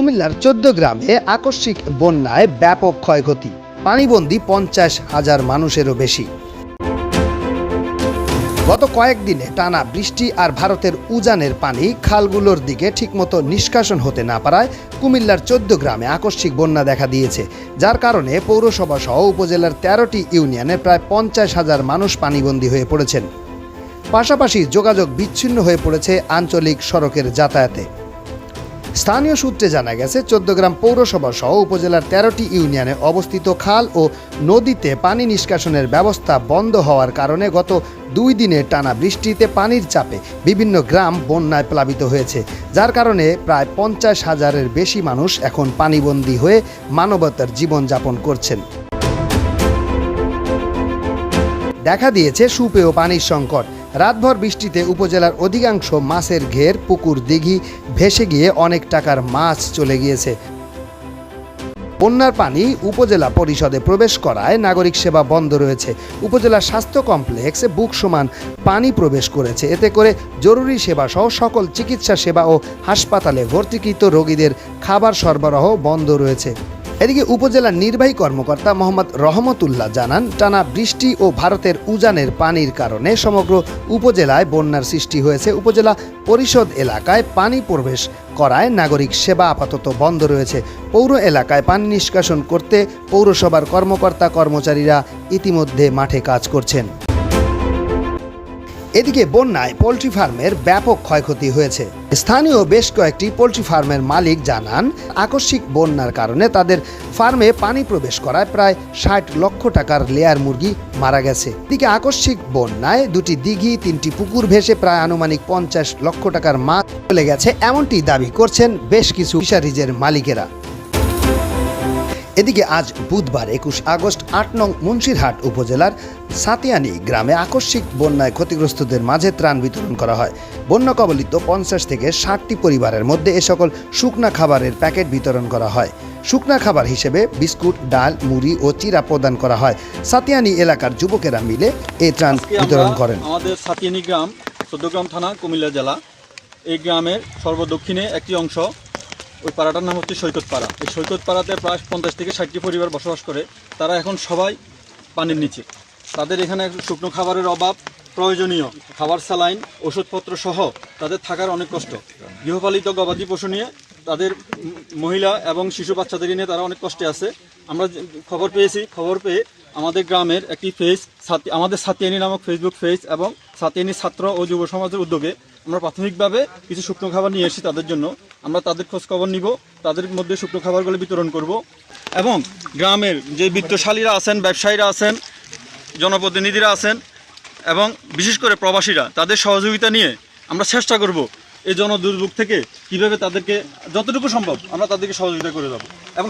কুমিল্লার চোদ্দ গ্রামে আকস্মিক বন্যায় ব্যাপক ক্ষয়ক্ষতি। পানিবন্দী পঞ্চাশ হাজার মানুষেরও বেশি। গত কয়েকদিনে টানা বৃষ্টি আর ভারতের উজানের পানি খালগুলোর দিকে ঠিকমতো নিষ্কাশন হতে না পারায় কুমিল্লার চোদ্দ গ্রামে আকস্মিক বন্যা দেখা দিয়েছে, যার কারণে পৌরসভা সহ উপজেলার তেরোটি ইউনিয়নে প্রায় পঞ্চাশ হাজার মানুষ পানিবন্দী হয়ে পড়েছেন। পাশাপাশি যোগাযোগ বিচ্ছিন্ন হয়ে পড়েছে আঞ্চলিক সড়কের যাতায়াতে। স্থানীয় সূত্রে জানা গেছে চোদ্দগ্রাম পৌরসভা সহ উপজেলার তেরোটি ইউনিয়নে অবস্থিত খাল ও নদীতে পানি নিষ্কাশনের ব্যবস্থা বন্ধ হওয়ার কারণে গত দুই দিনের টানা বৃষ্টিতে পানির চাপে বিভিন্ন গ্রাম বন্যায় প্লাবিত হয়েছে। যার কারণে প্রায় পঞ্চাশ হাজারের বেশি মানুষ এখন পানিবন্দী হয়ে মানবতার জীবনযাপন করছেন। দেখা দিয়েছে সুপেয় পানির সংকট। রাতভর বৃষ্টিতে উপজেলার অধিকাংশ মাছের ঘের, পুকুর, দিঘি ভেসে গিয়ে অনেক টাকার মাছ চলে গিয়েছে। বন্যার পানি উপজেলা পরিষদে প্রবেশ করায় নাগরিক সেবা বন্ধ রয়েছে। উপজেলা স্বাস্থ্য কমপ্লেক্সে বুক সমান পানি প্রবেশ করেছে। এতে করে জরুরি সেবা সহ সকল চিকিৎসা সেবা ও হাসপাতালে ভর্তিকৃত রোগীদের খাবার সরবরাহ বন্ধ রয়েছে। এদিকে উপজেলার নির্বাহী কর্মকর্তা মোহাম্মদ রহমতুল্লাহ জানান, টানা বৃষ্টি ও ভারতের উজানের পানির কারণে সমগ্র উপজেলায় বন্যার সৃষ্টি হয়েছে। উপজেলা পরিষদ এলাকায় পানি প্রবেশ করায় নাগরিক সেবা আপাতত বন্ধ রয়েছে। পৌর এলাকায় পানি নিষ্কাশন করতে পৌরসভার কর্মকর্তা কর্মচারীরা ইতিমধ্যে মাঠে কাজ করছেন। এদিকে বন্যায় পোলট্রি ফার্মের ব্যাপক ক্ষয়ক্ষতি হয়েছে। স্থানীয় বেশ কয়েকটি পোলট্রি ফার্মের মালিক জানান, আকস্মিক বন্যার কারণে তাদের ফার্মে পানি প্রবেশ করায় প্রায় ষাট লক্ষ টাকার লেয়ার মুরগি মারা গেছে। এদিকে আকস্মিক বন্যায় দুটি দিঘি, তিনটি পুকুর ভেসে প্রায় আনুমানিক পঞ্চাশ লক্ষ টাকার মাছ চলে গেছে, এমনটি দাবি করছেন বেশ কিছু ফিশারিজের মালিকেরা। এদিকে আজ বুধবার একুশ আগস্ট আট নং মুন্সিরহাট উপজেলার সাতিয়ানি গ্রামে আকস্মিক বন্যায় ক্ষতিগ্রস্তদের মাঝে ত্রাণ বিতরণ করা হয়। বন্যা কবলিত পঞ্চাশ থেকে ষাটটি পরিবারের মধ্যে এ সকল শুকনা খাবারের প্যাকেট বিতরণ করা হয়। শুকনা খাবার হিসেবে বিস্কুট ডাল মুড়ি ও চিরা প্রদান করা হয়। সাতিয়ানি এলাকার যুবকেরা মিলে এই ত্রাণ বিতরণ করেন। আমাদের সাতিয়ানি গ্রাম চোদ্দগ্রাম থানা কুমিল্লা জেলা। এই গ্রামের সর্বদক্ষিণে একটি অংশ ওই পাড়াটার নাম হচ্ছে সৈকত পাড়া। এই সৈকত পাড়াতে প্রায় পঞ্চাশ থেকে ষাটটি পরিবার বসবাস করে। তারা এখন সবাই পানির নিচে। তাদের এখানে শুকনো খাবারের অভাব, প্রয়োজনীয় খাবার স্যালাইন, ওষুধপত্র সহ তাদের থাকার অনেক কষ্ট। গৃহপালিত গবাদি পশু নিয়ে তাদের মহিলা এবং শিশু বাচ্চাদের নিয়ে তারা অনেক কষ্টে আছে। আমরা খবর পেয়েছি, খবর পেয়ে আমাদের গ্রামের একটি ফেস আমাদের সাতিয়ানি নামক ফেসবুক পেজ এবং সাতিয়ানি ছাত্র ও যুব সমাজের উদ্যোগে আমরা প্রাথমিকভাবে কিছু শুকনো খাবার নিয়ে এসেছি তাদের জন্য। আমরা তাদের খোঁজ খবর নিব, তাদের মধ্যে শুকনো খাবারগুলো বিতরণ করব এবং গ্রামের যে বিত্তশালীরা আছেন, ব্যবসায়ীরা আছেন, জনপ্রতিনিধিরা আছেন এবং বিশেষ করে প্রবাসীরা, তাদের সহযোগিতা নিয়ে আমরা চেষ্টা করব এই জনদুর্ভোগ থেকে কীভাবে তাদেরকে যতটুকু সম্ভব আমরা তাদেরকে সহযোগিতা করে দেবো এবং